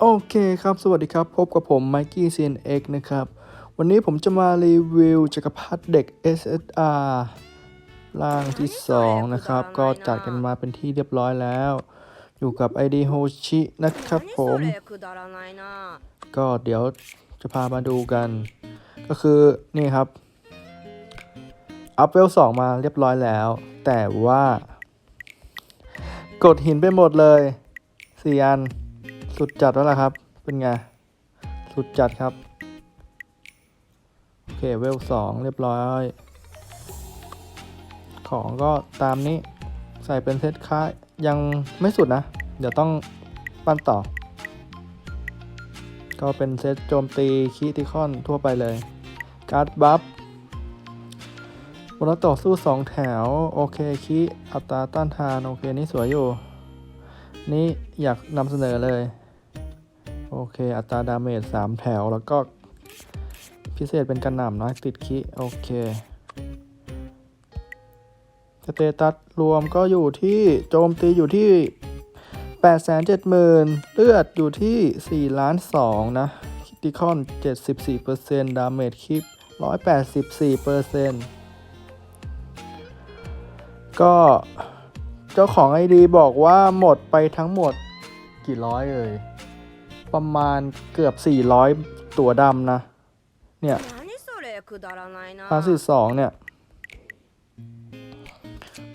โอเคครับ สวัสดีครับ พบกับผมไมกี้ CNX นะครับ วันนี้ผมจะมารีวิวจักรพรรดิเด็ก SSR ล่างที่ 2 นะครับ ก็จัดกันมาเป็นที่เรียบร้อยแล้ว อยู่กับ ID h o ฮ h i นะครับผม ก็เดี๋ยวจะพามาดูกัน ก็คือนี่ครับ อัพเวล 2 มาเรียบร้อยแล้ว แต่ว่า กดหินไปหมดเลย4อัน สุดจัดแล้วล่ะครับ เป็นไง สุดจัดครับ โอเคเวลสองเรียบร้อย ของก็ตามนี้ใส่เป็นเซตค้ายังไม่สุดนะ เดี๋ยวต้องปั้นต่อ ก็เป็นเซตโจมตีคิติคอนทั่วไปเลย การ์ดบัฟบนต่อสู้ 2 แถว โอเคคิอัตราต้านทาน โอเค นี่สวยอยู่ นี่อยากนำเสนอเลย โอเค อัตราดาเมจ3แถวแล้วก็ พิเศษเป็นกระหน่ำน้อยติดคิโอเคสเตตัสรวมก็อยู่ที่โจมตีอยู่ที่ 870,000 เลือดอยู่ที่4ล้าน2นะคิติคอน74%ดาเมจคลิป 184%ก็เจ้าของ ID บอกว่าหมดไปทั้งหมดกี่ร้อยเอ่ย ประมาณเกือบ 400 ตัวดำนะ เนี่ยพาร์ทที่สองเนี่ย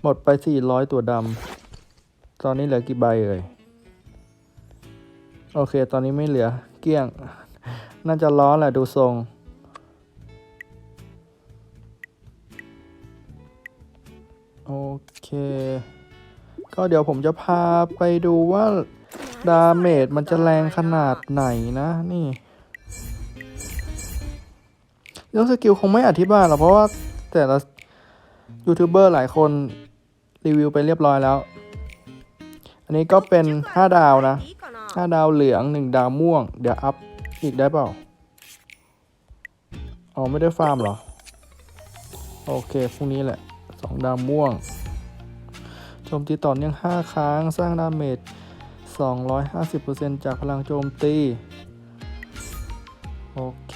หมดไป 400 ตัวดำ ตอนนี้เหลือกี่ใบเอ่ย โอเค ตอนนี้ไม่เหลือเกลี้ยง น่าจะล้อแหละดูทรงโอเค ก็เดี๋ยวผมจะพาไปดูว่า ดาเมจมันจะแรงขนาดไหนนะนี่เรื่องสกิลคงไม่อธิบายหรอกเพราะว่าแต่ละยูทูบเบอร์หลายคนรีวิวไปเรียบร้อยแล้ว อันนี้ก็เป็น 5 ดาวนะ 5 ดาวเหลือง 1 ดาวม่วง เดี๋ยวอัพอีกได้เปล่า อ๋อ ไม่ได้ฟาร์มหรอ โอเค พรุ่งนี้แหละ 2 ดาวม่วง โจมตีต่อเนื่อง 5 ครั้ง สร้างดาเมจ 250%จากพลังโจมตี โอเค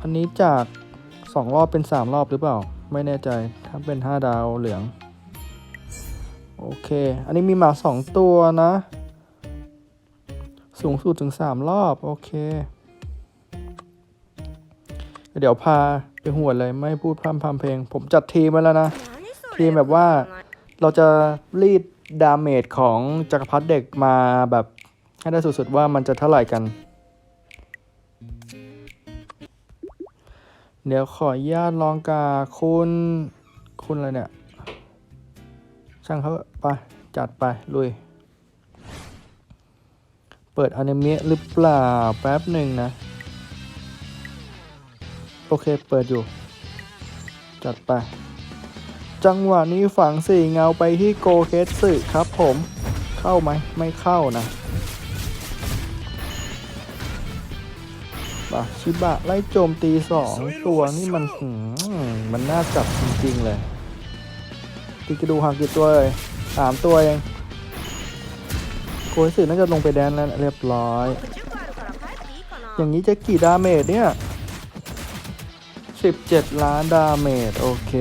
อันนี้จาก 2 รอบเป็น 3 รอบหรือเปล่า ไม่แน่ใจ ถ้าเป็น 5 ดาวเหลือง โอเค อันนี้มีหมา 2 ตัวนะ สูงสุดถึง 3 รอบ โอเค เดี๋ยวพาไปหัวเลยไม่พูดพร่ำพรำเพลง ผมจัดทีมมาแล้วนะ ทีมแบบว่าเราจะรีด ดาเมจของจักรพรรดิเด็กมาแบบให้ได้สุดๆว่ามันจะเท่าไหร่กัน เดี๋ยวขออนุญาตลองกาคุณ คุณอะไรเนี่ย ช่างเขาไป จัดไป ลุย เปิดอนิเมะหรือเปล่า แป๊บหนึ่งนะ โอเค เปิดอยู่ จัดไป จังหวะนี้ฝังสี่เงาไปที่โกเคสสึครับผม เข้าไหมไม่เข้านะปาชิบะไล่โจมตีสองตัวนี่มันมันน่าจับจริง ๆ เลยติกระดูหักกี่ตัวเลยสามตัวเองโกเคสึน่าจะลงไปแดนแล้วเรียบร้อย อย่างนี้จะกี่ดาเมจเนี่ย 17 ล้านดาเมจ โอเค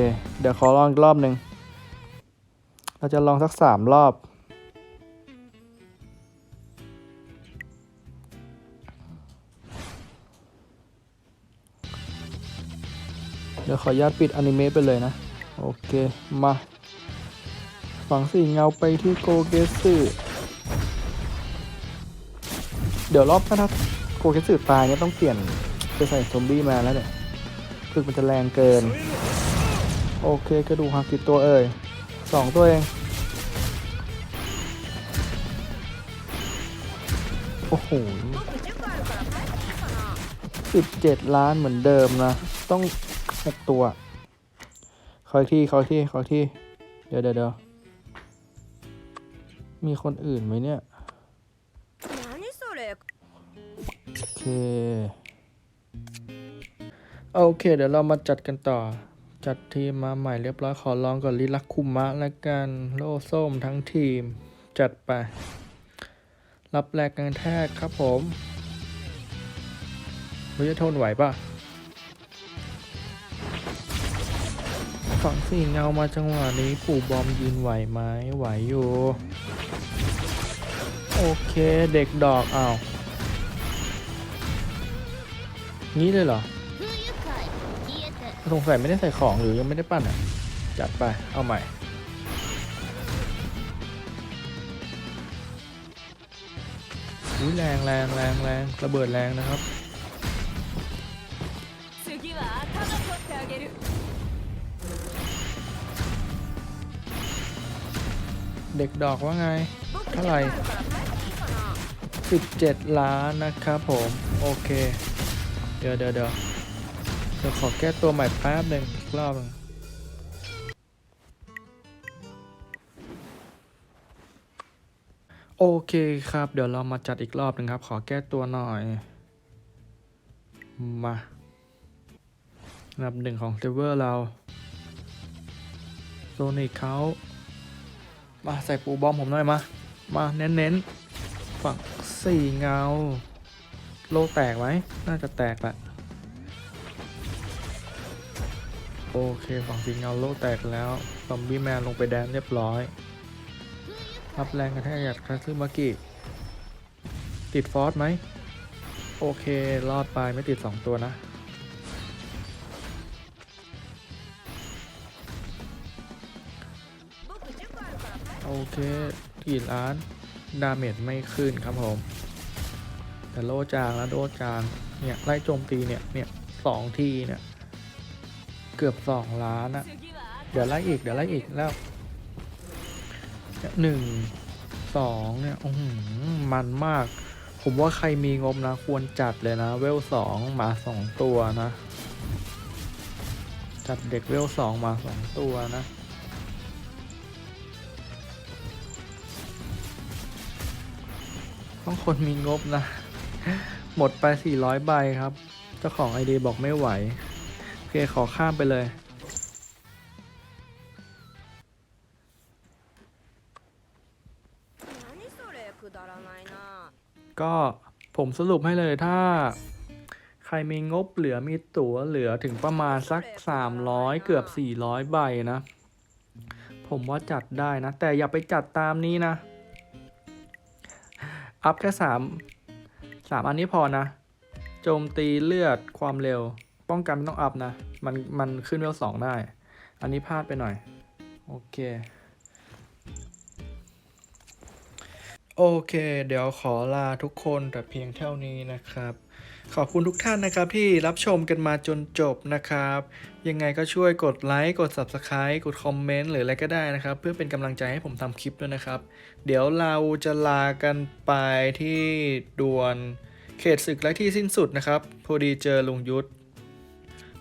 เดี๋ยวขอลองอีกรอบหนึ่ง เราจะลองสักสามรอบ เดี๋ยวขออนุญาตปิดอนิเมะไปเลยนะ โอเค มา ฝังสีเงาไปที่โกเกสึเดี๋ยวรอบถ้าถ้าโกเกสึตายเนี่ยต้องเปลี่ยนไปใส่ซอมบี้มาแล้วเนี่ย คือมันจะแรงเกิน โอเคกระดูกหักกี่ตัวเอ่ยสองตัวเอง โอ้โหสิบเจ็ดล้านเหมือนเดิมนะ ต้องหกตัว คอยที่คอยที่คอยที่ เดี๋ยวเดี๋ยวมีคนอื่นไหมเนี่ย โอเค โอเค เดี๋ยวเรามาจัดกันต่อ จัดทีมมาใหม่เรียบร้อยขอลองก่อนลิลักคุมมะและกันโล่ส้มทั้งทีม จัดไป รับแรงกระแทกครับผมเราจะทนไหวปะฝั่งสี่เงามาจังหวะนี้ปู่บอมยืนไหวไหมไหวอยู่ โอเคเด็กดอกอ้าวงี้เลยเหรอ สงสัยไม่ได้ใส่ของหรือยังไม่ได้ปั้นอะ จัดไป เอาใหม่ อุ้ยแรงแรงแรงแรงระเบิดแรงนะครับ เด็กดอกว่าไง เท่าไหร่17 ล้านนะครับผม โอเค เดี๋ยวเดี๋ยวเดี๋ยว ดี๋ยวขอแก้ตัวใหม่แป๊บหนึ่งอีกรอบหนึงโอเคครับ เดี๋ยวเรามาจัดอีกรอบหนึ่งครับ ขอแก้ตัวหน่อย มาอันดับหนึ่งของเซเวอร์เราโซนิกเขามาใส่ปูบอมผมหน่อยมา มาเน้นๆ ฝั่งสี่เงา โลแตกไหม น่าจะแตกแหละ โอเคฝั่งทีมเงาโลแตกแล้วซอมบี้แมนลงไปแดนเรียบร้อย รับแรงกระแทกจากคาสซ์เมากิ ติดฟอร์สไหม โอเค รอดไปไม่ติด 2 ตัวนะ โอเคทีล้าน ดาเมจไม่ขึ้นครับผม แต่โลจางแล้วโดจาง เนี่ย ไล่โจมตีเนี่ย เนี่ยสองทีเนี่ย กือบสองล้านอะเดี๋ยวไล่อีกเดี๋ยวไล่อีกแล้วหนึ่งสองเนี่ยอื้อหือมันมาก ผมว่าใครมีงบนะ ควรจัดเลยนะ เวลสองหมาสองตัวนะ จัดเด็กเวลสองมาสองตัวนะต้องคนมีงบนะ หมดไป 400 ใบครับ เจ้าของไอเดียบอกไม่ไหว เคขอข้ามไปเลย ก็ผมสรุปให้เลยถ้า ใครมีงบเหลือมีตั๋วเหลือถึงประมาณสัก 300 เกือบ 400 ใบนะ ผมว่าจัดได้นะ แต่อย่าไปจัดตามนี้นะ อัพแค่3 3 อันนี้พอนะ โจมตีเลือดความเร็ว ป้องกันไม่ต้องอัพนะ มันมันขึ้นเวลสองได้ อันนี้พลาดไปหน่อย โอเค โอเค เดี๋ยวขอลาทุกคนแต่เพียงเท่านี้นะครับขอบคุณทุกท่านนะครับที่รับชมกันมาจนจบนะครับ ยังไงก็ช่วยกดไลค์กด Subscribe กดคอมเมนต์หรืออะไรก็ได้นะครับ เพื่อเป็นกำลังใจให้ผมทำคลิปด้วยนะครับ เดี๋ยวเราจะลากันไปที่ดวนเขตศึกและที่สิ้นสุดนะครับ พอดีเจอลุงยุทธ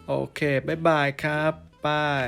โอเค บ๊ายบายครับบาย